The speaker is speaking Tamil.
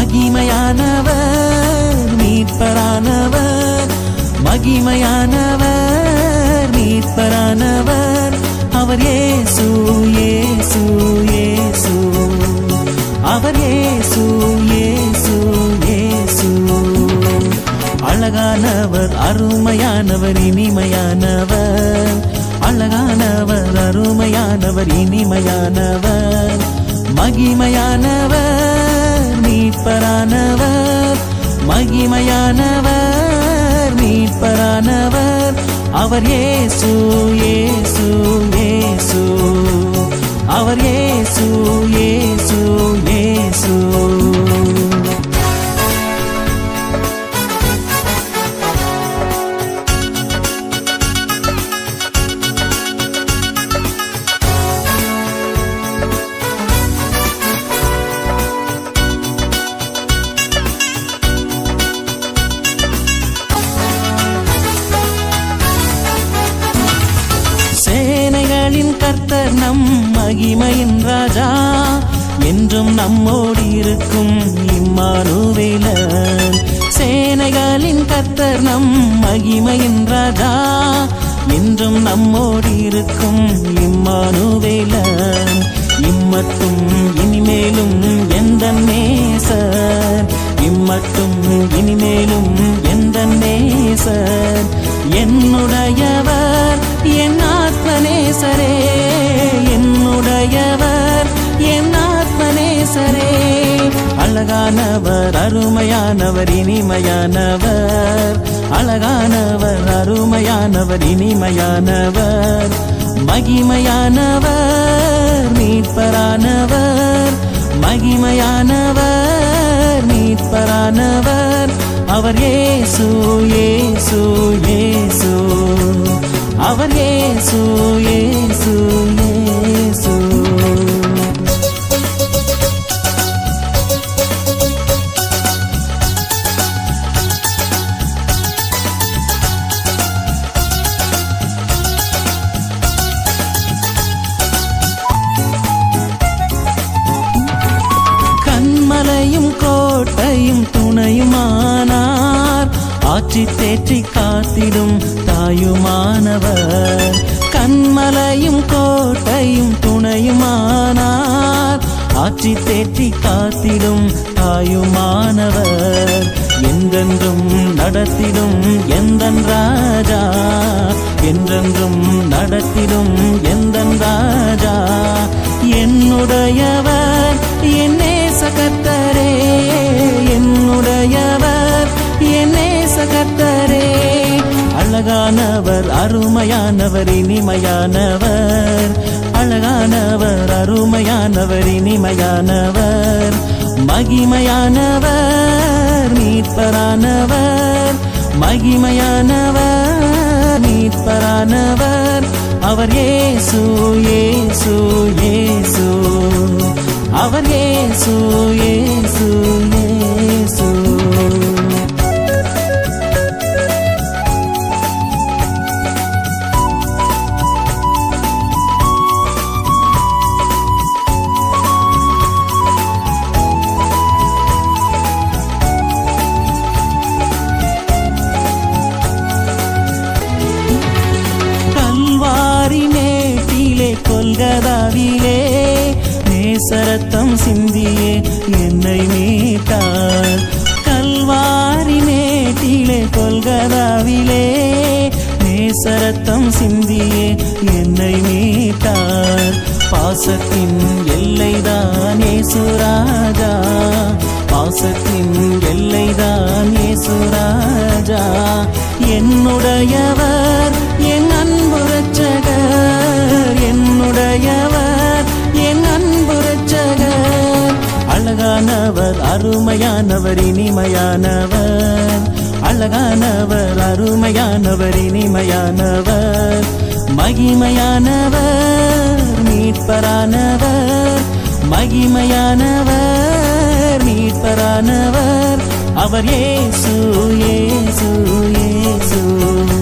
மகிமையானவர் மீட்பரானவர். மகிமையானவர் மீட்பரானவர். அவர் ஏசு ஏசு ஏசு. அவர் ஏசு ஏசு ஏசு. அழகானவர் அருமையானவர் இனிமையானவர். அழகானவர் அருமையானவர் இனிமையானவர். மகிமையானவர் மீட்பரானவர் மகிமையானவர் மீட்பரானவர் அவர் ஏசு ஏசு ஏசு. அவர் ஏசு ஏசு ஏசு. ராஜா என்றும் நம்மோடு இருக்கும் இம்மானுவேலன். சேனைகளின் கத்தர் நம் மகிமையின் ராஜா என்றும் நம்மோடு இருக்கும் இம்மானுவேலன். இம்மட்டும் இனிமேலும் எந்த நேசர் இம்மட்டும் இனிமேலும் எந்த நேசர் என்னுடையவர் என் ஆத்மநேசரே என்னுடையவர் அழகானவர் அருமையானவர் இனிமையானவர். அழகானவர் அருமையானவர் இனிமையானவர். மகிமையானவர் மீட்பரானவர். மகிமையானவர் மீட்பரானவர். அவர் ஏசு ஏசு ஏசு. அவர் ஏசு ஏசு ஏசு. போற்றி தேற்றி காத்திடும் தாயுமானவர். கண்மலையும் கோட்டையும் துணையுமானார். ஆற்றி தேற்றி காத்திடும் தாயுமானவர். என்றென்றும் நடத்திடும் எந்தன் ராஜா? என்றென்றும் நடத்திடும் எந்தன் ராஜா? என்னுடையவர் என்னே சகத்தரே. அழகானவர் அருமையானவர் இனிமையானவர். அழகானவர் அருமையானவர் இனிமையானவர். மகிமையானவர் மீட்பரானவர். மகிமையானவர் மீட்பரானவர். அவர் ஏசு ஏசு ஏசு. அவர் ஏசு ஏசு ஏசு. என்னுடையவர் என் அன்புரட்சகர் என்னுடையவர் என் அன்புரட்சகர் அழகானவர் அருமையானவர் இனிமையானவர். அழகானவர் அருமையானவர் இனிமையானவர். மகிமையானவர் மீட்பரானவர். மகிமையானவர் மீட்பரானவர். அவர் இயேசு இயேசு Dù